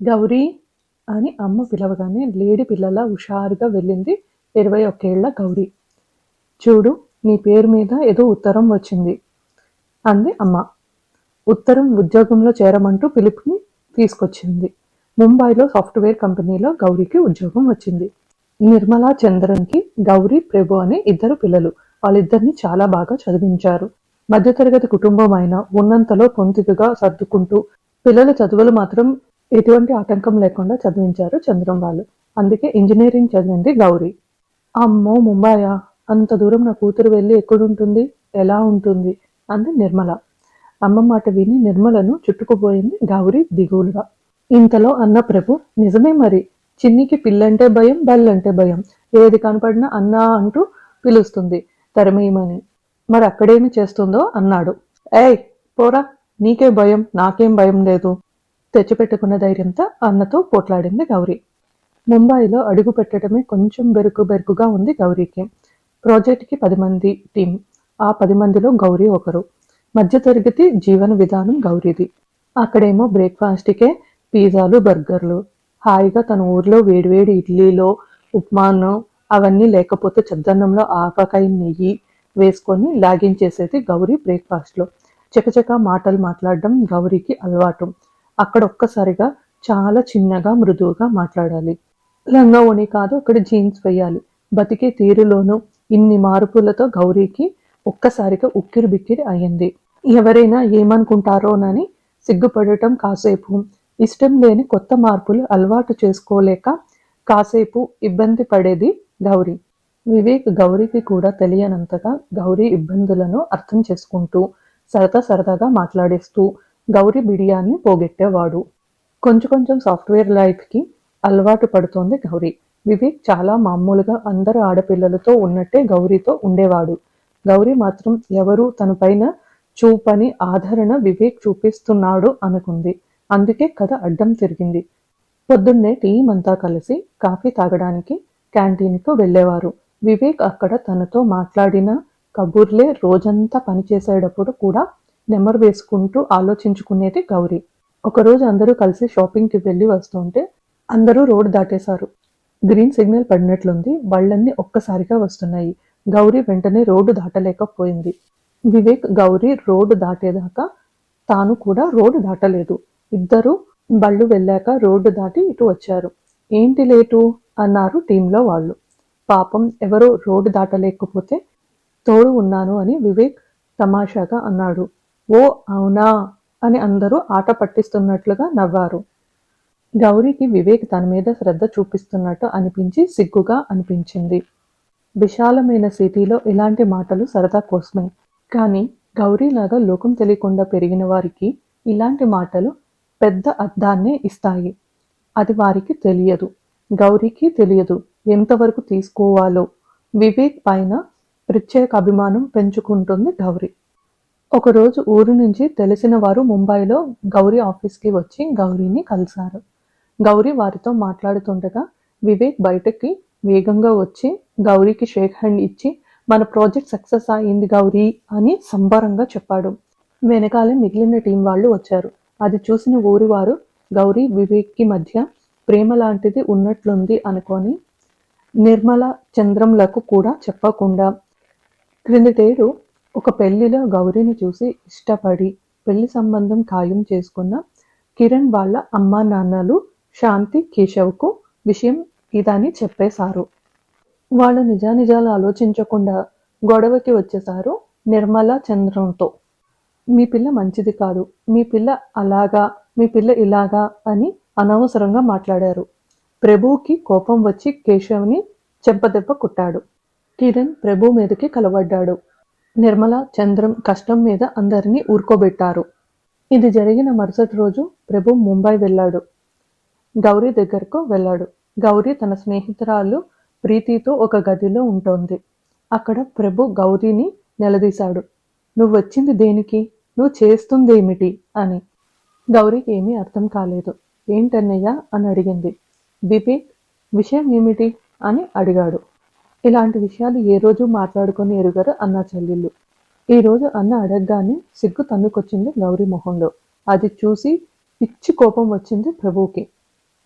గౌరీ అని అమ్మ పిలవగానే లేడి పిల్లల హుషారుగా వెళ్ళింది ఇరవై ఒకేళ్ళ గౌరీ. చూడు నీ పేరు మీద ఏదో ఉత్తరం వచ్చింది అంది అమ్మ. ఉత్తరం ఉద్యోగంలో చేరమంటూ పిలుపుని తీసుకొచ్చింది. ముంబైలో సాఫ్ట్వేర్ కంపెనీలో గౌరీకి ఉద్యోగం వచ్చింది. నిర్మలా చంద్రన్కి గౌరీ ప్రభు అనే ఇద్దరు పిల్లలు. వాళ్ళిద్దరిని చాలా బాగా చదివించారు. మధ్యతరగతి కుటుంబం అయినా ఉన్నంతలో పొంతికగా సర్దుకుంటూ పిల్లల చదువులు మాత్రం ఎటువంటి ఆటంకం లేకుండా చదివించారు చంద్రం వాళ్ళు. అందుకే ఇంజనీరింగ్ చదివింది గౌరీ. అమ్మో ముంబాయా అంత దూరం నా కూతురు వెళ్ళి ఎక్కడుంటుంది? ఎలా ఉంటుంది? అంది నిర్మల. అమ్మ మాట విని నిర్మలను చుట్టుకుపోయింది గౌరీ దిగులుగా. ఇంతలో అన్న ప్రభు నిజమే మరి. చిన్నికి పిల్లంటే భయం బల్లంటే భయం. ఏది కనపడినా అన్నా అంటూ పిలుస్తుంది తరమేయమని మరి అక్కడేమి చేస్తుందో అన్నాడు. ఏయ్ పోరా. నీకే భయం నాకేం భయం లేదు. తెచ్చిపెట్టుకున్న ధైర్యంతో అన్నతో పోట్లాడింది గౌరీ. ముంబైలో అడుగు పెట్టడమే కొంచెం బెరుకు బెరుకుగా ఉంది గౌరీకి. ప్రాజెక్ట్కి పది మంది టీం. ఆ పది మందిలో గౌరీ ఒకరు. మధ్యతరగతి జీవన విధానం గౌరీది. అక్కడేమో బ్రేక్ఫాస్ట్కే పిజ్జాలు బర్గర్లు. హాయిగా తన ఊర్లో వేడివేడి ఇడ్లీలో ఉప్మాను అవన్నీ లేకపోతే చద్దన్నంలో ఆపకాయ నెయ్యి వేసుకొని లాగించేసేది గౌరీ బ్రేక్ఫాస్ట్లో. చకచక మాటలు మాట్లాడడం గౌరీకి అలవాటు. అక్కడ ఒక్కసారిగా చాలా చిన్నగా మృదువుగా మాట్లాడాలి. లంగా ఓని కాదు అక్కడ జీన్స్ వేయాలి. బతికే తీరులోనూ ఇన్ని మార్పులతో గౌరీకి ఒక్కసారిగా ఉక్కిరి బిక్కిరి అయ్యింది. ఎవరైనా ఏమనుకుంటారోనని సిగ్గుపడటం కాసేపు. ఇష్టం లేని కొత్త మార్పులు అలవాటు చేసుకోలేక కాసేపు ఇబ్బంది పడేది గౌరీ. వివేక్ గౌరీకి కూడా తెలియనంతగా గౌరీ ఇబ్బందులను అర్థం చేసుకుంటూ సరదా సరదాగా మాట్లాడేస్తూ గౌరీ బిడియాన్ని పోగొట్టేవాడు. కొంచెం కొంచెం సాఫ్ట్వేర్ లైఫ్కి అలవాటు పడుతోంది గౌరీ. వివేక్ చాలా మామూలుగా అందరు ఆడపిల్లలతో ఉన్నట్టే గౌరీతో ఉండేవాడు. గౌరీ మాత్రం ఎవరు తన పైన చూపని ఆదరణ వివేక్ చూపిస్తున్నాడు అనుకుంది. అందుకే కథ అడ్డం తిరిగింది. పొద్దున్నే టీం అంతా కలిసి కాఫీ తాగడానికి క్యాంటీన్కు వెళ్ళేవారు. వివేక్ అక్కడ తనతో మాట్లాడిన కబుర్లే రోజంతా పనిచేసేటప్పుడు కూడా నెమరు వేసుకుంటూ ఆలోచించుకునేది గౌరీ. ఒకరోజు అందరూ కలిసి షాపింగ్కి వెళ్ళి వస్తుంటే అందరూ రోడ్ దాటేశారు. గ్రీన్ సిగ్నల్ పడినట్లుంది. బళ్ళన్నీ ఒక్కసారిగా వస్తున్నాయి. గౌరీ వెంటనే రోడ్డు దాటలేకపోయింది. వివేక్ గౌరీ రోడ్డు దాటేదాకా తాను కూడా రోడ్డు దాటలేదు. ఇద్దరు బళ్ళు వెళ్ళాక రోడ్డు దాటి ఇటు వచ్చారు. ఏంటి లేటు? అన్నారు టీంలో వాళ్ళు. పాపం ఎవరో రోడ్డు దాటలేకపోతే తోడు ఉన్నాను అని వివేక్ తమాషాగా అన్నాడు. ఓ అవునా? అని అందరూ ఆట పట్టిస్తున్నట్లుగా నవ్వారు. గౌరీకి వివేక్ తన మీద శ్రద్ధ చూపిస్తున్నట్టు అనిపించి సిగ్గుగా అనిపించింది. విశాలమైన సిటీలో ఇలాంటి మాటలు సరదా కోసమే. కానీ గౌరీలాగా లోకం తెలియకుండా పెరిగిన వారికి ఇలాంటి మాటలు పెద్ద అర్థాన్నే ఇస్తాయి. అది వారికి తెలియదు. గౌరీకి తెలియదు ఎంతవరకు తీసుకోవాలో. వివేక్ పైన ప్రత్యేక అభిమానం పెంచుకుంటుంది గౌరీ. ఒకరోజు ఊరు నుంచి తెలిసిన వారు ముంబైలో గౌరీ ఆఫీస్కి వచ్చి గౌరీని కలిశారు. గౌరీ వారితో మాట్లాడుతుండగా వివేక్ బయటకి వేగంగా వచ్చి గౌరీకి షేక్ హ్యాండ్ ఇచ్చి మన ప్రాజెక్ట్ సక్సెస్ అయింది గౌరీ అని సంబరంగా చెప్పాడు. వెనకాలే మిగిలిన టీం వాళ్ళు వచ్చారు. అది చూసిన ఊరి వారు గౌరీ వివేక్కి మధ్య ప్రేమ లాంటిది ఉన్నట్లుంది అనుకొని నిర్మల చంద్రంలకు కూడా చెప్పకుండా క్రిందటేడు ఒక పెళ్ళిలో గౌరీని చూసి ఇష్టపడి పెళ్ళి సంబంధం ఖాయం చేసుకున్న కిరణ్ వాళ్ళ అమ్మా నాన్నలు శాంతి కేశవ్కు విషయం ఇదని చెప్పేశారు. వాళ్ళు నిజానిజాలు ఆలోచించకుండా గొడవకి వచ్చేశారు నిర్మల చంద్రంతో. మీ పిల్ల మంచిది కాదు. మీ పిల్ల అలాగా మీ పిల్ల ఇలాగా అని అనవసరంగా మాట్లాడారు. ప్రభుకి కోపం వచ్చి కేశవ్ని చెంపదెబ్బ కుట్టాడు. కిరణ్ ప్రభు మీదకి కలవడ్డాడు. నిర్మల చంద్రం కష్టం మీద అందరినీ ఊరుకోబెట్టారు. ఇది జరిగిన మరుసటి రోజు ప్రభు ముంబై వెళ్ళాడు. గౌరీ దగ్గరకు వెళ్ళాడు. గౌరీ తన స్నేహితురాలు ప్రీతితో ఒక గదిలో ఉంటోంది. అక్కడ ప్రభు గౌరీని నిలదీశాడు. నువ్వు వచ్చింది దేనికి? నువ్వు చేస్తుందేమిటి? అని. గౌరీకి ఏమీ అర్థం కాలేదు. ఏంటన్నయ్య? అని అడిగింది. బిపి విషయం ఏమిటి? అని అడిగాడు. ఇలాంటి విషయాలు ఏ రోజు మాట్లాడుకొని ఎరుగరు అన్న చెల్లెళ్ళు. ఈరోజు అన్న అడగగానే సిగ్గు తన్నుకొచ్చింది గౌరీ మొహంలో. అది చూసి పిచ్చి కోపం వచ్చింది ప్రభువుకి.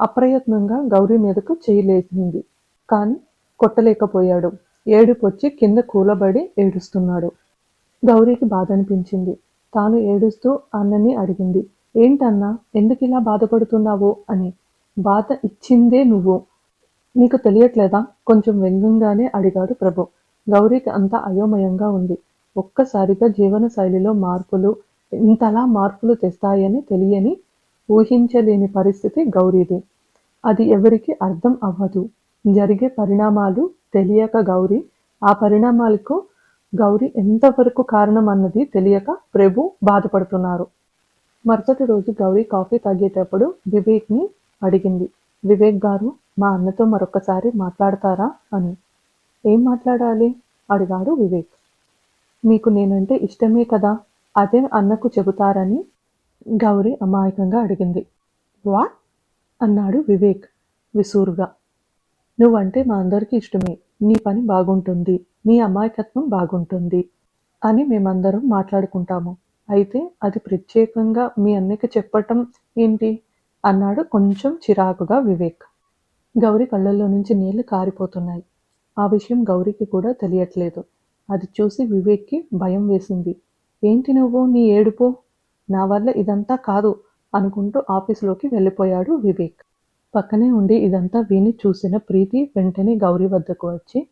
అప్రయత్నంగా గౌరీ మీదకు చేయలేసింది కానీ కొట్టలేకపోయాడు. ఏడుపొచ్చి కింద కూలబడి ఏడుస్తున్నాడు. గౌరీకి బాధ అనిపించింది తాను ఏడుస్తూ అన్నని అడిగింది. ఏంటన్నా? ఎందుకు ఇలా బాధపడుతున్నావు? అని. బాధ ఇచ్చిందే నువ్వు. నీకు తెలియట్లేదా? కొంచెం వ్యంగ్యంగానే అడిగాడు ప్రభు. గౌరీకి అంతా అయోమయంగా ఉంది. ఒక్కసారిగా జీవన శైలిలో మార్పులు ఇంతలా మార్పులు తెస్తాయని తెలియని ఊహించలేని పరిస్థితి గౌరీది. అది ఎవరికి అర్థం అవ్వదు. జరిగే పరిణామాలు తెలియక గౌరీ ఆ పరిణామాలకు గౌరీ ఎంతవరకు కారణం అన్నది తెలియక ప్రభు బాధపడుతున్నారు. మరుసటి రోజు గౌరీ కాఫీ తాగేటప్పుడు వివేక్ని అడిగింది. వివేక్ గారు మా అన్నతో మరొకసారి మాట్లాడతారా అని. ఏం మాట్లాడాలి? అడిగాడు వివేక్. మీకు నేనంటే ఇష్టమే కదా? అదే అన్నకు చెబుతారని గౌరీ అమాయకంగా అడిగింది. వాట్? అన్నాడు వివేక్ విసూరుగా. నువ్వంటే మా అందరికీ ఇష్టమే. నీ పని బాగుంటుంది. నీ అమాయకత్వం బాగుంటుంది అని మేమందరం మాట్లాడుకుంటాము. అయితే అది ప్రత్యేకంగా మీ అన్నకి చెప్పటం ఏంటి? అన్నాడు కొంచెం చిరాకుగా వివేక్. గౌరి కళ్ళల్లో నుంచి నీళ్ళు కారిపోతున్నాయి. ఆ విషయం గౌరీకి కూడా తెలియట్లేదు. అది చూసి వివేక్కి భయం వేసింది. ఏంటి నువ్వు? నీ ఏడుపు? నా వల్ల ఇదంతా కాదు అనుకుంటూ ఆఫీసులోకి వెళ్ళిపోయాడు వివేక్. పక్కనే ఉండి ఇదంతా విని చూసిన ప్రీతి వెంటనే గౌరీ వద్దకు వచ్చి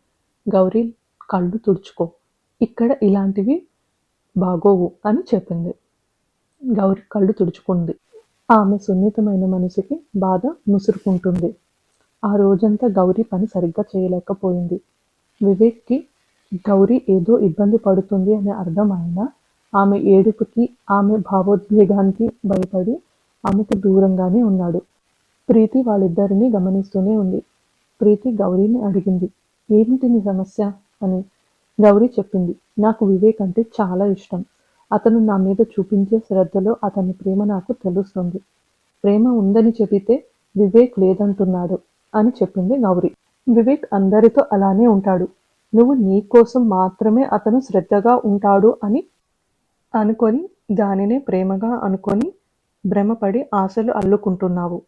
గౌరీ కళ్ళు తుడుచుకో. ఇక్కడ ఇలాంటివి బాగోవు అని చెప్పింది. గౌరీ కళ్ళు తుడుచుకుంది. ఆమె సున్నితమైన మనసుకి బాధ ముసురుకుంటుంది. ఆ రోజంతా గౌరీ పని సరిగ్గా చేయలేకపోయింది. వివేక్కి గౌరీ ఏదో ఇబ్బంది పడుతుంది అని అర్థమైనా ఆమె ఏడుపుకి ఆమె భావోద్వేగానికి భయపడి ఆమెకు దూరంగానే ఉన్నాడు. ప్రీతి వాళ్ళిద్దరిని గమనిస్తూనే ఉంది. ప్రీతి గౌరీని అడిగింది ఏమిటి నీ సమస్య? అని. గౌరీ చెప్పింది నాకు వివేక్ అంటే చాలా ఇష్టం. అతను నా మీద చూపించే శ్రద్ధలో అతని ప్రేమ నాకు తెలుస్తుంది. ప్రేమ ఉందని చెబితే వివేక్ లేదంటున్నాడు అని చెప్పింది గౌరి వివేక్ అందరితో అలానే ఉంటాడు. నువ్వు నీ కోసం మాత్రమే అతను శ్రద్ధగా ఉంటాడు అని అనుకొని దానినే ప్రేమగా అనుకొని భ్రమపడి ఆశలు అల్లుకుంటున్నావు.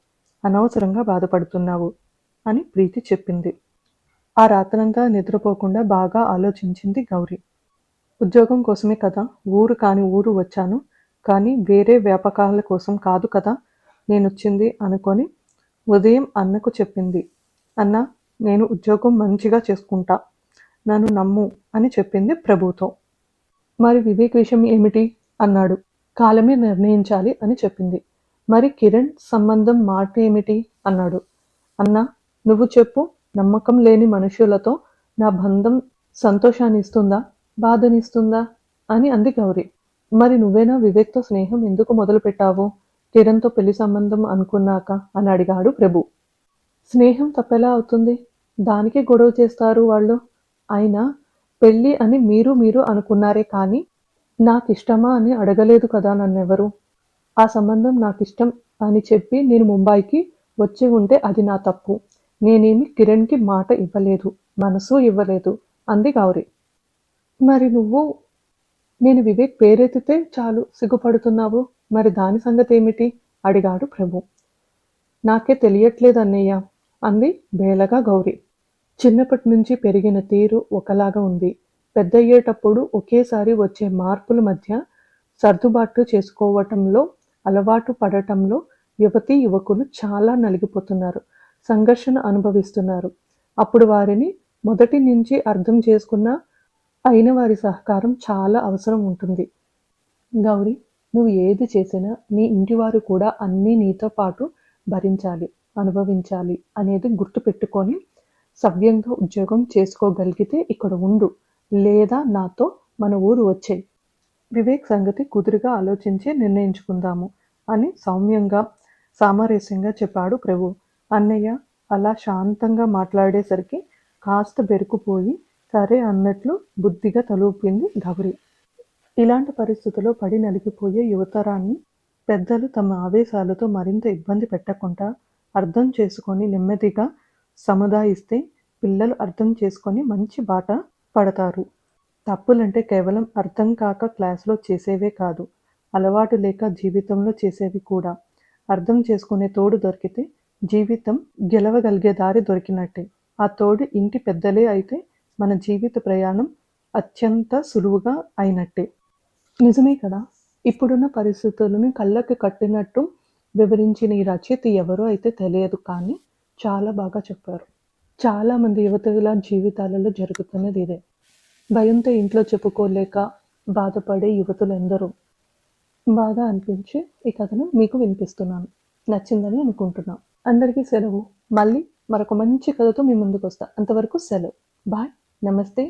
అనవసరంగా బాధపడుతున్నావు అని ప్రీతి చెప్పింది. ఆ రాత్రంతా నిద్రపోకుండా బాగా ఆలోచించింది గౌరీ ఉద్యోగం కోసమే కదా ఊరు కాని ఊరు వచ్చాను. కానీ వేరే వ్యాపకాల కోసం కాదు కదా నేను వచ్చింది అనుకొని ఉదయం అన్నకు చెప్పింది. అన్న నేను ఉద్యోగం మంచిగా చేసుకుంటా నన్ను నమ్ము అని చెప్పింది ప్రభుతో. మరి వివేక్ విషయం ఏమిటి? అన్నాడు. కాలమే నిర్ణయించాలి అని చెప్పింది. మరి కిరణ్ సంబంధం మాట ఏమిటి? అన్నాడు. అన్న నువ్వు చెప్పు నమ్మకం లేని మనుషులతో నా బంధం సంతోషాన్ని ఇస్తుందా? బాధనిస్తుందా? అని అంది గౌరీ. మరి నువ్వేనా వివేక్తో స్నేహం ఎందుకు మొదలుపెట్టావు? కిరణ్తో పెళ్ళి సంబంధం అనుకున్నాక? అని అడిగాడు ప్రభు. స్నేహం తప్పెలా అవుతుంది? దానికి గొడవ చేస్తారు వాళ్ళు. అయినా పెళ్ళి అని మీరు మీరు అనుకున్నారే కానీ నాకు ఇష్టమా అని అడగలేదు కదా నన్నెవరు? ఆ సంబంధం నాకు ఇష్టం అని చెప్పి నేను ముంబైకి వచ్చి ఉంటే అది నా తప్పు. నేనేమి కిరణ్కి మాట ఇవ్వలేదు మనసు ఇవ్వలేదు అంది గౌరీ. మరి నువ్వు నేను వివేక్ పేరెత్తితే చాలు సిగ్గుపడుతున్నావు. మరి దాని సంగతి ఏమిటి? అడిగాడు ప్రభు. నాకే తెలియట్లేదు అన్నయ్య అంది బేలగా గౌరీ. చిన్నప్పటి నుంచి పెరిగిన తీరు ఒకలాగా ఉంది. పెద్దయ్యేటప్పుడు ఒకేసారి వచ్చే మార్పుల మధ్య సర్దుబాటు చేసుకోవటంలో అలవాటు పడటంలో యువతి యువకులు చాలా నలిగిపోతున్నారు సంఘర్షణ అనుభవిస్తున్నారు. అప్పుడు వారిని మొదటి నుంచి అర్థం చేసుకున్న అయిన వారి సహకారం చాలా అవసరం ఉంటుంది. గౌరీ నువ్వు ఏది చేసినా నీ ఇంటివారు కూడా అన్నీ నీతో పాటు భరించాలి అనుభవించాలి అనేది గుర్తుపెట్టుకొని సవ్యంగా ఉద్యోగం చేసుకోగలిగితే ఇక్కడ ఉండు లేదా నాతో మన ఊరు వచ్చేయి వివేక్ సంగతి కుదురుగా ఆలోచించి నిర్ణయించుకుందాము అని సౌమ్యంగా సామరస్యంగా చెప్పాడు ప్రభు. అన్నయ్య అలా శాంతంగా మాట్లాడేసరికి కాస్త బెరుకుపోయి సరే అన్నట్లు బుద్ధిగా తలూపింది గౌరి ఇలాంటి పరిస్థితుల్లో పడి నలిగిపోయే యువతరాన్ని పెద్దలు తమ ఆవేశాలతో మరింత ఇబ్బంది పెట్టకుండా అర్థం చేసుకొని నెమ్మదిగా సముదాయిస్తే పిల్లలు అర్థం చేసుకొని మంచి బాట పడతారు. తప్పులంటే కేవలం అర్థం కాక క్లాస్లో చేసేవే కాదు అలవాటు లేక జీవితంలో చేసేవి కూడా. అర్థం చేసుకునే తోడు దొరికితే జీవితం గెలవగలిగే దారి దొరికినట్టే. ఆ తోడు ఇంటి పెద్దలే అయితే మన జీవిత ప్రయాణం అత్యంత సులువుగా అయినట్టే. నిజమే కదా? ఇప్పుడున్న పరిస్థితులను కళ్ళకి కట్టినట్టు వివరించిన ఈ రచయిత ఎవరో అయితే తెలియదు కానీ చాలా బాగా చెప్పారు. చాలామంది యువతుల జీవితాలలో జరుగుతున్నది ఇదే. భయంతో ఇంట్లో చెప్పుకోలేక బాధపడే యువతులు ఎందరో బాగా అనిపించి ఈ కథను మీకు వినిపిస్తున్నాను. నచ్చిందని అనుకుంటున్నాను అందరికీ సెలవు. మళ్ళీ మరొక మంచి కథతో మీ ముందుకు వస్తా అంతవరకు సెలవు. బాయ్. नमस्ते।